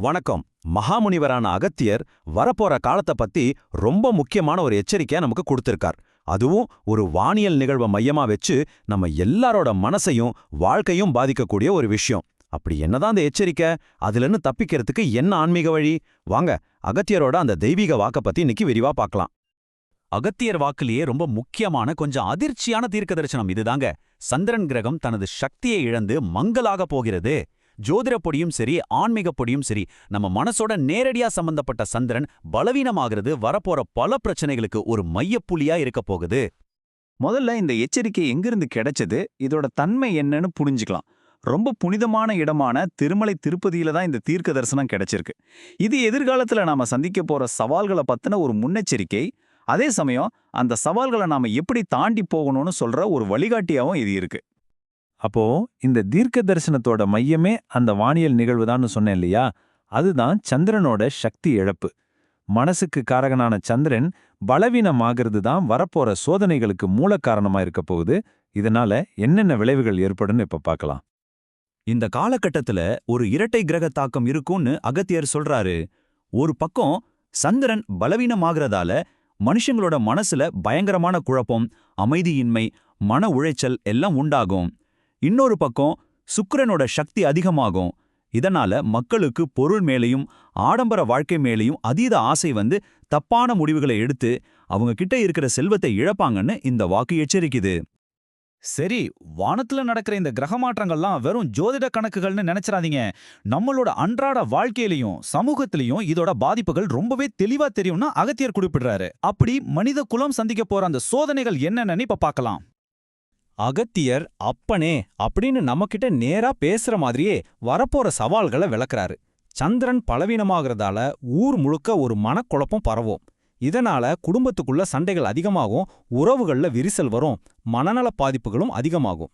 வணக்கம். மகாமுனிவரான அகத்தியர் வரப்போற காலத்தை பத்தி ரொம்ப முக்கியமான ஒரு எச்சரிக்கையா நமக்கு கொடுத்திருக்கார். அதுவும் ஒரு வானியல் நிகழ்வை மையமா வச்சு நம்ம எல்லாரோட மனசையும் வாழ்க்கையும் பாதிக்கக்கூடிய ஒரு விஷயம். அப்படி என்னதான் அந்த எச்சரிக்கை? அதுலன்னு தப்பிக்கிறதுக்கு என்ன ஆன்மீக வழி? வாங்க அகத்தியரோட அந்த தெய்வீக வாக்க பத்தி இன்னைக்கு விரிவா பார்க்கலாம். அகத்தியர் வாக்குலயே ரொம்ப முக்கியமான கொஞ்சம் அதிர்ச்சியான தீர்க்க தரிசனம் இதுதாங்க. சந்திரன் கிரகம் தனது சக்தியை இழந்து மங்கலாக போகிறது. ஜோதிடப் பொடியும் சரி ஆன்மீகப் பொடியும் சரி நம்ம மனசோட நேரடியா சம்பந்தப்பட்ட சந்திரன் பலவீனமாகிறது வரப்போற பல பிரச்சனைகளுக்கு ஒரு மையப்புள்ளியா இருக்க போகுது. முதல்ல இந்த எச்சரிக்கை எங்கிருந்து கிடைச்சது இதோட தன்மை என்னன்னு புரிஞ்சுக்கலாம். ரொம்ப புனிதமான இடமான திருமலை திருப்பதியில தான் இந்த தீர்க்க தரிசனம் கிடைச்சிருக்கு. இது எதிர்காலத்துல நாம சந்திக்க போற சவால்களை பத்தின ஒரு முன்னெச்சரிக்கை. அதே சமயம் அந்த சவால்களை நாம எப்படி தாண்டி போகணும்னு சொல்ற ஒரு வழிகாட்டியாவும் இது இருக்கு. அப்போ இந்த தீர்க்க தரிசனத்தோட மையமே அந்த வானியல் நிகழ்வுதான்னு சொன்னேன் இல்லையா? அதுதான் சந்திரனோட சக்தி இழப்பு. மனசுக்கு காரகனான சந்திரன் பலவீனமாகிறது தான் வரப்போற சோதனைகளுக்கு மூல காரணமா இருக்க போகுது. இதனால என்னென்ன விளைவுகள் ஏற்படும்னு இப்ப பார்க்கலாம் இந்த காலகட்டத்துல ஒரு இரட்டை கிரக தாக்கம் இருக்கும்னு அகத்தியர் சொல்றாரு. ஒரு பக்கம் சந்திரன் பலவீனமாகறதால மனுஷங்களோட மனசுல பயங்கரமான குழப்பம் அமைதியின்மை மன உளைச்சல் எல்லாம் உண்டாகும். இன்னொரு பக்கம் சுக்கிரனோட சக்தி அதிகமாகும். இதனால மக்களுக்கு பொருள் மேலையும் ஆடம்பர வாழ்க்கை மேலையும் அதீத ஆசை வந்து தப்பான முடிவுகளை எடுத்து அவங்க கிட்ட இருக்கிற செல்வத்தை இழப்பாங்கன்னு இந்த வாக்கு எச்சரிக்குது. சரி வானத்துல நடக்கிற இந்த கிரக மாற்றங்கள்லாம் வெறும் ஜோதிட கணக்குகள்னு நினைச்சிடாதீங்க நம்மளோட அன்றாட வாழ்க்கையிலையும் சமூகத்திலையும் இதோட பாதிப்புகள் ரொம்பவே தெளிவா தெரியும்னு அகத்தியர் குறிப்பிடுறாரு. அப்படி மனித குலம் சந்திக்க போற அந்த சோதனைகள் என்னென்னு இப்ப பார்க்கலாம். அகத்தியர் அப்பனே அப்படின்னு நம்மகிட்ட நேரா பேசுற மாதிரியே வரப்போற சவால்களை விளக்குறாரு. சந்திரன் பலவீனமாகறதால ஊர் முழுக்க ஒரு மனக்குழப்பம் பரவும். இதனால குடும்பத்துக்குள்ள சண்டைகள் அதிகமாகும் உறவுகள்ல விரிசல் வரும் மனநல பாதிப்புகளும் அதிகமாகும்.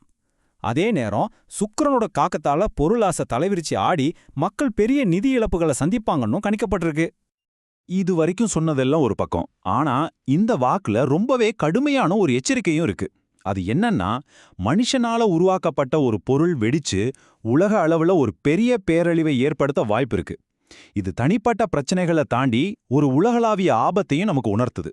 அதே நேரம் சுக்கரனோட காக்கத்தால பொருளாசை தலைவிரிச்சு ஆடி மக்கள் பெரிய நிதி இழப்புகளை சந்திப்பாங்கன்னும் கணிக்கப்பட்டிருக்கு. இது வரைக்கும் சொன்னதெல்லாம் ஒரு பக்கம். ஆனா இந்த வாக்குல ரொம்பவே கடுமையான ஒரு எச்சரிக்கையும் இருக்கு. அது என்னன்னா மனுஷனால உருவாக்கப்பட்ட ஒரு பொருள் வெடிச்சு உலக அளவுல ஒரு பெரிய பேரழிவை ஏற்படுத்த வாய்ப்பு இருக்கு. இது தனிப்பட்ட பிரச்சனைகளை தாண்டி ஒரு உலகளாவிய ஆபத்தையும் நமக்கு உணர்த்துது.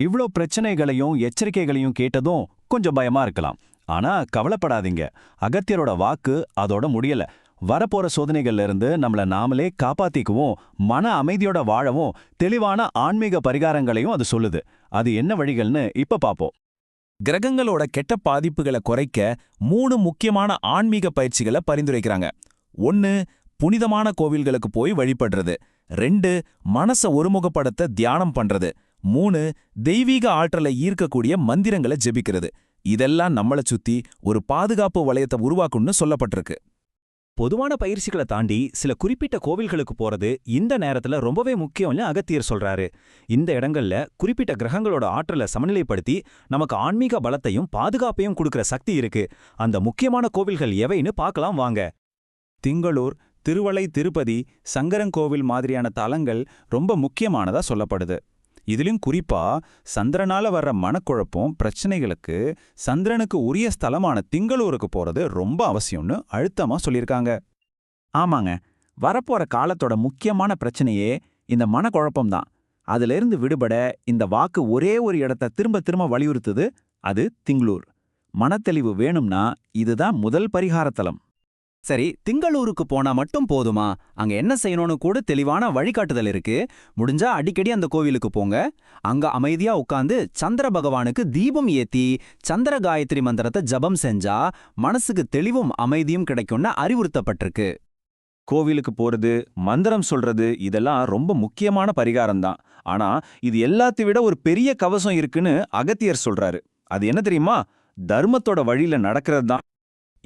இவ்ளோ பிரச்சனைகளையும் எச்சரிக்கைகளையும் கேட்டதும் கொஞ்சம் பயமா இருக்கலாம். ஆனா கவலைப்படாதீங்க. அகத்தியரோட வாக்கு அதோட முடியல. வரப்போற சோதனைகள்ல இருந்து நம்மள நாமளே காப்பாத்திக்குவோம். மன அமைதியோட வாழவும் தெளிவான ஆன்மீக பரிகாரங்களையும் அது சொல்லுது. அது என்ன வழிகள்னு இப்ப பாப்போம். கிரகங்களோட கெட்ட பாதிப்புகளை குறைக்க மூணு முக்கியமான ஆன்மீக பயிற்சிகளை பரிந்துரைக்கிறாங்க. ஒன்னு புனிதமான கோவில்களுக்கு போய் வழிபடுறது. ரெண்டு மனச ஒருமுகப்படுத்த தியானம் பண்றது. மூணு தெய்வீக ஆற்றலை ஈர்க்கக்கூடிய மந்திரங்களை ஜெபிக்கிறது. இதெல்லாம் நம்மள சுத்தி ஒரு பாதுகாப்பு வளையத்தை உருவாக்கும்னு சொல்லப்பட்டிருக்கு. பொதுவான பயிற்சிகளை தாண்டி சில குறிப்பிட்ட கோவில்களுக்கு போறது இந்த நேரத்துல ரொம்பவே முக்கியம்னு அகத்தியர் சொல்றாரு. இந்த இடங்கள்ல குறிப்பிட்ட கிரகங்களோட ஆற்றலை சமநிலைப்படுத்தி நமக்கு ஆன்மீக பலத்தையும் பாதுகாப்பையும் கொடுக்கிற சக்தி இருக்கு. அந்த முக்கியமான கோவில்கள் எவைன்னு பார்க்கலாம் வாங்க. திங்களூர் திருவளை திருப்பதி சங்கரங்கோவில் மாதிரியான தலங்கள் ரொம்ப முக்கியமானதா சொல்லப்படுது. இதிலும் குறிப்பா சந்திரனால வர்ற மனக்குழப்பம் பிரச்சனைகளுக்கு சந்திரனுக்கு உரிய ஸ்தலமான திங்களூருக்கு போறது ரொம்ப அவசியம்னு அழுத்தமா சொல்லியிருக்காங்க. ஆமாங்க வரப்போற காலத்தோட முக்கியமான பிரச்சனையே இந்த மனக்குழப்பம்தான் அதிலிருந்து விடுபட இந்த வாக்கு ஒரே ஒரு இடத்த திரும்ப திரும்ப வலியுறுத்துது அது திங்களூர். மனத்தெளிவு வேணும்னா இதுதான் முதல் பரிகாரத்தலம். சரி திங்களூருக்கு போனா மட்டும் போதுமா? அங்க என்ன செய்யணும்னு கூட தெளிவான வழிகாட்டுதல் இருக்கு. முடிஞ்சா அடிக்கடி அந்த கோவிலுக்கு போங்க. அங்க அமைதியா உட்காந்து சந்திர பகவானுக்கு தீபம் ஏத்தி சந்திர காயத்ரி மந்திரத்தை ஜபம் செஞ்சா மனசுக்கு தெளிவும் அமைதியும் கிடைக்கும்னு அறிவுறுத்தப்பட்டிருக்கு. கோவிலுக்கு போறது மந்திரம் சொல்றது இதெல்லாம் ரொம்ப முக்கியமான பரிகாரம் தான் ஆனா இது எல்லாத்தை விட ஒரு பெரிய கவசம் இருக்குன்னு அகத்தியர் சொல்றாரு. அது என்ன தெரியுமா? தர்மத்தோட வழியில நடக்கிறது தான்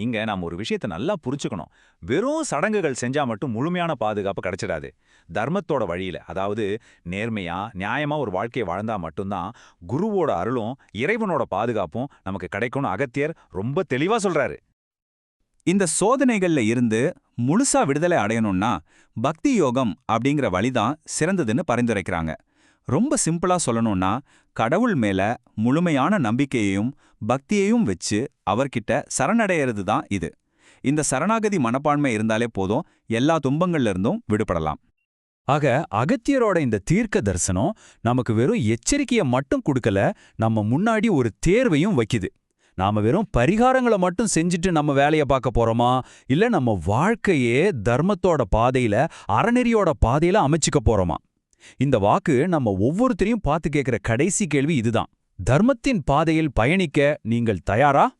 இங்க நாம் ஒரு விஷயத்தை நல்லா புரிச்சுக்கணும் வெறும் சடங்குகள் செஞ்சா மட்டும் முழுமையான பாதுகாப்பு கிடைச்சிடாது. தர்மத்தோட வழியில அதாவது நேர்மையா நியாயமா ஒரு வாழ்க்கையை வாழ்ந்தா மட்டும்தான் குருவோட அருளும் இறைவனோட பாதுகாப்பும் நமக்கு கிடைக்கும்னு அகத்தியர் ரொம்ப தெளிவா சொல்றாரு. இந்த சோதனைகள்ல இருந்து முழுசா விடுதலை அடையணும்னா பக்தி யோகம் அப்படிங்கிற வழிதான் சிறந்ததுன்னு பரிந்துரைக்கிறாங்க. ரொம்ப சிம்பிளா சொல்லணும்னா கடவுள் மேல முழுமையான நம்பிக்கையையும் பக்தியையும் வச்சு அவர்கிட்ட சரணடையிறது தான் இது. இந்த சரணாகதி மனப்பான்மை இருந்தாலே போதும் எல்லா துன்பங்கள்ல இருந்தும் விடுபடலாம். ஆக அகத்தியரோட இந்த தீர்க்க தரிசனம் நமக்கு வெறும் எச்சரிக்கையை மட்டும் கொடுக்கல நம்ம முன்னாடி ஒரு தேர்வையும் வைக்குது. நாம வெறும் பரிகாரங்களை மட்டும் செஞ்சுட்டு நம்ம வேலையை பார்க்க போறோமா? இல்ல நம்ம வாழ்க்கையே தர்மத்தோட பாதையில அறநெறியோட பாதையில அமைச்சுக்க போறோமா? இந்த வாக்கு நம்ம ஒவ்வொருத்தரையும் பார்த்து கேட்கிற கடைசி கேள்வி இதுதான். தர்மத்தின் பாதையில் பயணிக்க நீங்கள் தயாரா?